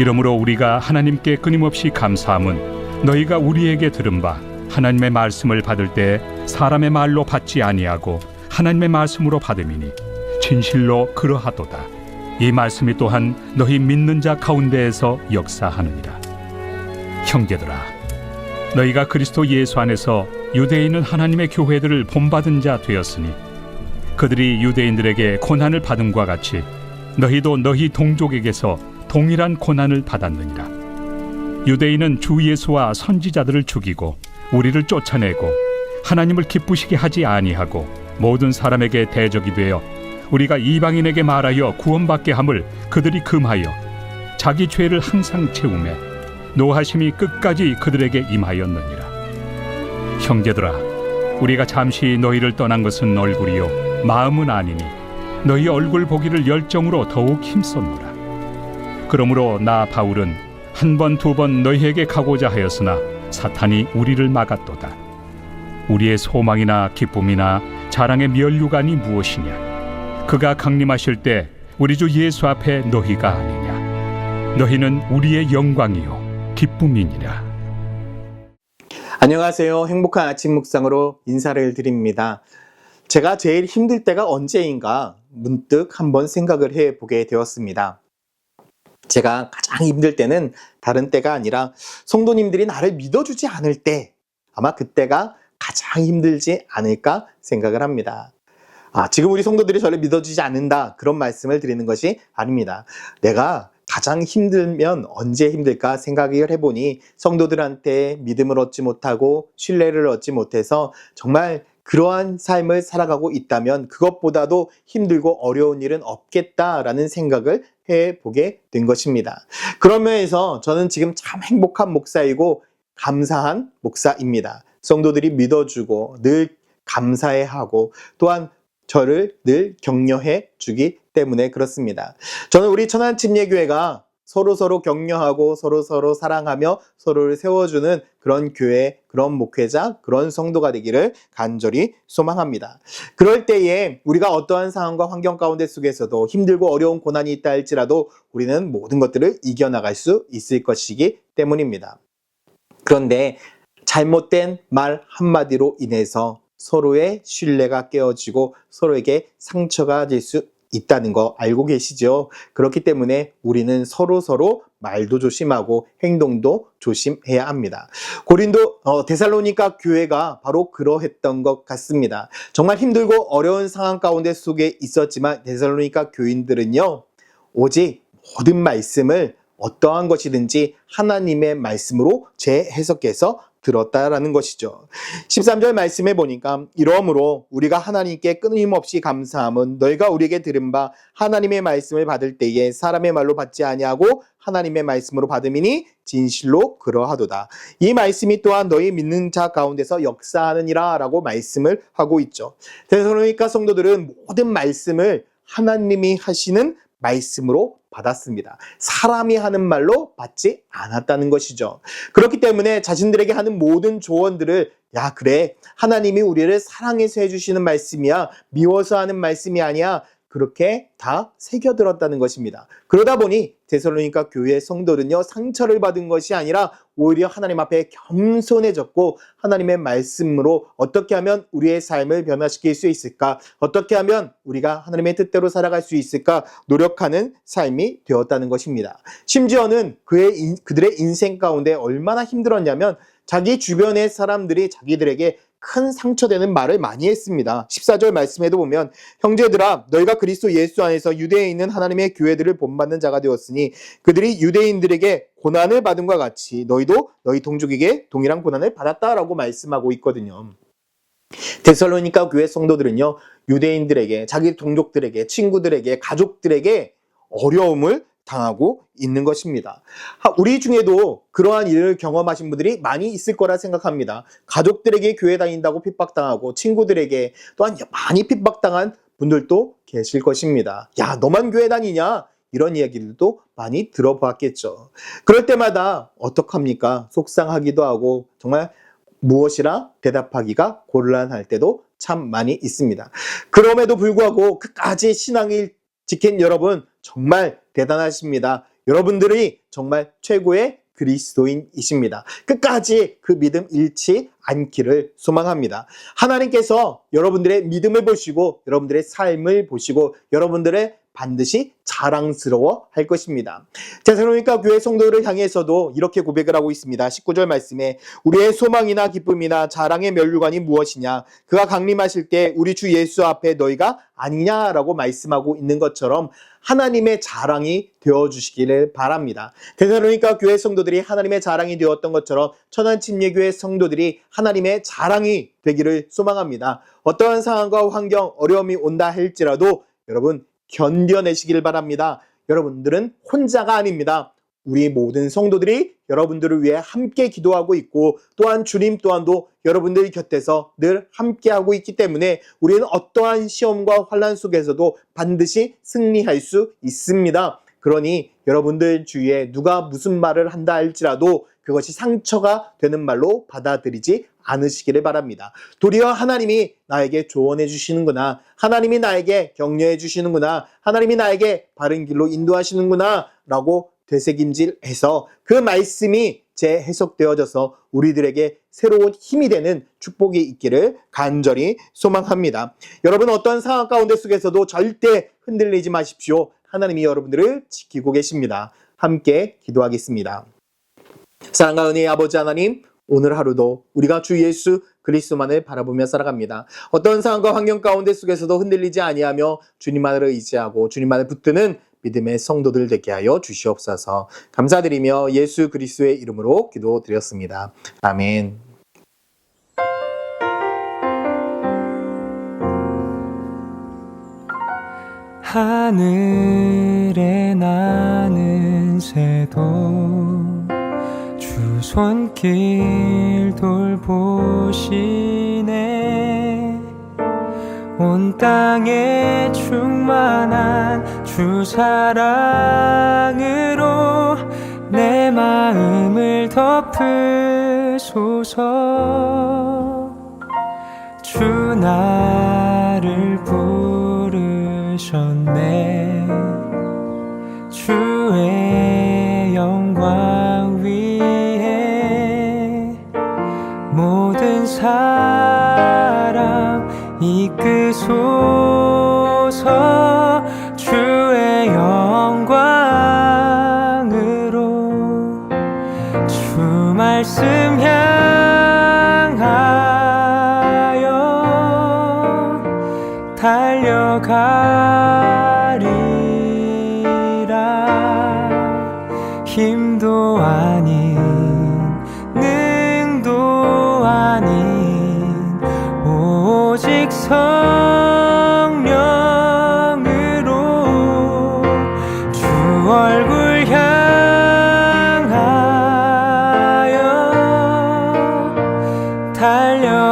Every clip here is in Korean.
이러므로 우리가 하나님께 끊임없이 감사함은 너희가 우리에게 들은 바 하나님의 말씀을 받을 때 사람의 말로 받지 아니하고 하나님의 말씀으로 받음이니 진실로 그러하도다. 이 말씀이 또한 너희 믿는 자 가운데에서 역사하느니라. 형제들아, 너희가 그리스도 예수 안에서 유대인은 하나님의 교회들을 본받은 자 되었으니 그들이 유대인들에게 고난을 받음과 같이 너희도 너희 동족에게서 동일한 고난을 받았느니라. 유대인은 주 예수와 선지자들을 죽이고 우리를 쫓아내고 하나님을 기쁘시게 하지 아니하고 모든 사람에게 대적이 되어 우리가 이방인에게 말하여 구원받게 함을 그들이 금하여 자기 죄를 항상 채우매 노하심이 끝까지 그들에게 임하였느니라. 형제들아, 우리가 잠시 너희를 떠난 것은 얼굴이요 마음은 아니니 너희 얼굴 보기를 열정으로 더욱 힘썼노라. 그러므로 나 바울은 한 번두번 너희에게 가고자 하였으나 사탄이 우리를 막았도다. 우리의 소망이나 기쁨이나 자랑의 면류관이 무엇이냐? 그가 강림하실 때 우리 주 예수 앞에 너희가 아니냐? 너희는 우리의 영광이요 기쁨이니라. 안녕하세요. 행복한 아침 묵상으로 인사를 드립니다. 제가 제일 힘들 때가 언제인가 문득 한번 생각을 해 보게 되었습니다. 제가 가장 힘들 때는 다른 때가 아니라 성도님들이 나를 믿어주지 않을 때 아마 그때가 가장 힘들지 않을까 생각을 합니다. 아, 지금 우리 성도들이 저를 믿어주지 않는다. 그런 말씀을 드리는 것이 아닙니다. 내가 가장 힘들면 언제 힘들까 생각을 해보니 성도들한테 믿음을 얻지 못하고 신뢰를 얻지 못해서 정말 그러한 삶을 살아가고 있다면 그것보다도 힘들고 어려운 일은 없겠다라는 생각을 해 보게 된 것입니다. 그런 면에서 저는 지금 참 행복한 목사이고 감사한 목사입니다. 성도들이 믿어주고 늘 감사해 하고 또한 저를 늘 격려해 주기 때문에 그렇습니다. 저는 우리 천안침례교회가 서로 서로 격려하고 서로 서로 사랑하며 서로를 세워주는 그런 교회, 그런 목회자, 그런 성도가 되기를 간절히 소망합니다. 그럴 때에 우리가 어떠한 상황과 환경 가운데 속에서도 힘들고 어려운 고난이 있다 할지라도 우리는 모든 것들을 이겨나갈 수 있을 것이기 때문입니다. 그런데 잘못된 말 한마디로 인해서 서로의 신뢰가 깨어지고 서로에게 상처가 될 수 있다는 거 알고 계시죠? 그렇기 때문에 우리는 서로 서로 말도 조심하고 행동도 조심해야 합니다. 고린도 어, 데살로니가 교회가 바로 그러했던 것 같습니다. 정말 힘들고 어려운 상황 가운데 속에 있었지만 데살로니가 교인들은요 오직 모든 말씀을 어떠한 것이든지 하나님의 말씀으로 재해석해서 들었다라는 것이죠. 13절 말씀에 보니까 이러므로 우리가 하나님께 끊임없이 감사함은 너희가 우리에게 들은 바 하나님의 말씀을 받을 때에 사람의 말로 받지 아니하고 하나님의 말씀으로 받음이니 진실로 그러하도다. 이 말씀이 또한 너희 믿는 자 가운데서 역사하느니라라고 말씀을 하고 있죠. 데살로니가 성도들은 모든 말씀을 하나님이 하시는 말씀으로 받았습니다. 사람이 하는 말로 받지 않았다는 것이죠. 그렇기 때문에 자신들에게 하는 모든 조언들을 야 그래 하나님이 우리를 사랑해서 해주시는 말씀이야 미워서 하는 말씀이 아니야 그렇게 다 새겨들었다는 것입니다. 그러다 보니 데살로니가 교회 성도는요 상처를 받은 것이 아니라 오히려 하나님 앞에 겸손해졌고 하나님의 말씀으로 어떻게 하면 우리의 삶을 변화시킬 수 있을까? 어떻게 하면 우리가 하나님의 뜻대로 살아갈 수 있을까? 노력하는 삶이 되었다는 것입니다. 심지어는 그의 인- 그들의 인생 가운데 얼마나 힘들었냐면 자기 주변의 사람들이 자기들에게 큰 상처되는 말을 많이 했습니다. 14절 말씀에도 보면 형제들아 너희가 그리스도 예수 안에서 유대에 있는 하나님의 교회들을 본받는 자가 되었으니 그들이 유대인들에게 고난을 받음과 같이 너희도 너희 동족에게 동일한 고난을 받았다라고 말씀하고 있거든요. 데살로니가 교회 성도들은요 유대인들에게 자기 동족들에게 친구들에게 가족들에게 어려움을 당하고 있는 것입니다. 하- 우리 중에도 그러한 일을 경험하신 분들이 많이 있을 거라 생각합니다. 가족들에게 교회 다닌다고 핍박당하고 친구들에게 또한 많이 핍박당한 분들도 계실 것입니다. 야, 너만 교회 다니냐? 이런 이야기들도 많이 들어봤겠죠. 그럴 때마다 어떡합니까? 속상하기도 하고 정말 무엇이라 대답하기가 곤란할 때도 참 많이 있습니다. 그럼에도 불구하고 끝까지 신앙을 지킨 여러분 정말 대단하십니다. 여러분들이 정말 최고의 그리스도인이십니다. 끝까지 그 믿음 잃지 않기를 소망합니다. 하나님께서 여러분들의 믿음을 보시고 여러분들의 삶을 보시고 여러분들의 반드시 자랑스러워 할 것입니다. 제사로니까 교회 성도들을 향해서도 이렇게 고백을 하고 있습니다. 19절 말씀에 우리의 소망이나 기쁨이나 자랑의 면류관이 무엇이냐? 그가 강림하실 때 우리 주 예수 앞에 너희가 아니냐라고 말씀하고 있는 것처럼 하나님의 자랑이 되어 주시기를 바랍니다. 데살로니가 교회 성도들이 하나님의 자랑이 되었던 것처럼 천안 침례교회 성도들이 하나님의 자랑이 되기를 소망합니다. 어떠한 상황과 환경, 어려움이 온다 할지라도 여러분 견뎌내시길 바랍니다. 여러분들은 혼자가 아닙니다. 우리 모든 성도들이 여러분들을 위해 함께 기도하고 있고 또한 주님 또한도 여러분들 곁에서 늘 함께하고 있기 때문에 우리는 어떠한 시험과 환란 속에서도 반드시 승리할 수 있습니다. 그러니 여러분들 주위에 누가 무슨 말을 한다 할지라도 그것이 상처가 되는 말로 받아들이지 않으시기를 바랍니다. 도리어 하나님이 나에게 조언해 주시는구나. 하나님이 나에게 격려해 주시는구나. 하나님이 나에게 바른 길로 인도하시는구나. 라고 되새김질해서 그 말씀이 재해석되어져서 우리들에게 새로운 힘이 되는 축복이 있기를 간절히 소망합니다. 여러분 어떤 상황 가운데 속에서도 절대 흔들리지 마십시오. 하나님이 여러분들을 지키고 계십니다. 함께 기도하겠습니다. 사랑과 은혜의 아버지 하나님, 오늘 하루도 우리가 주 예수 그리스도만을 바라보며 살아갑니다. 어떤 상황과 환경 가운데 속에서도 흔들리지 아니하며 주님만을 의지하고 주님만을 붙드는 믿음의 성도들 되게 하여 주시옵소서. 감사드리며 예수 그리스도의 이름으로 기도드렸습니다. 아멘. 하늘에 나는 새도 주 손길 돌보시네. 온 땅에 충만한 주 사랑으로 내 마음을 덮으소서. 주 나를 부르셨네 이끄소서 주의 영광으로 주 말씀 향하여 달려가리라. 힘도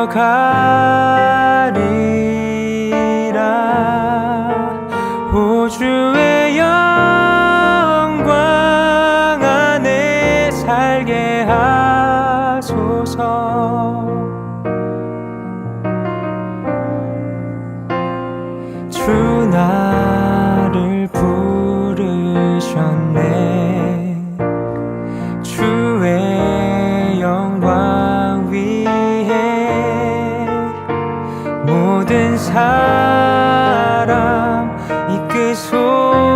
달려가리라. 호주의 영광 안에 살게 하소서. 주나 이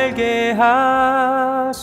살게 하소서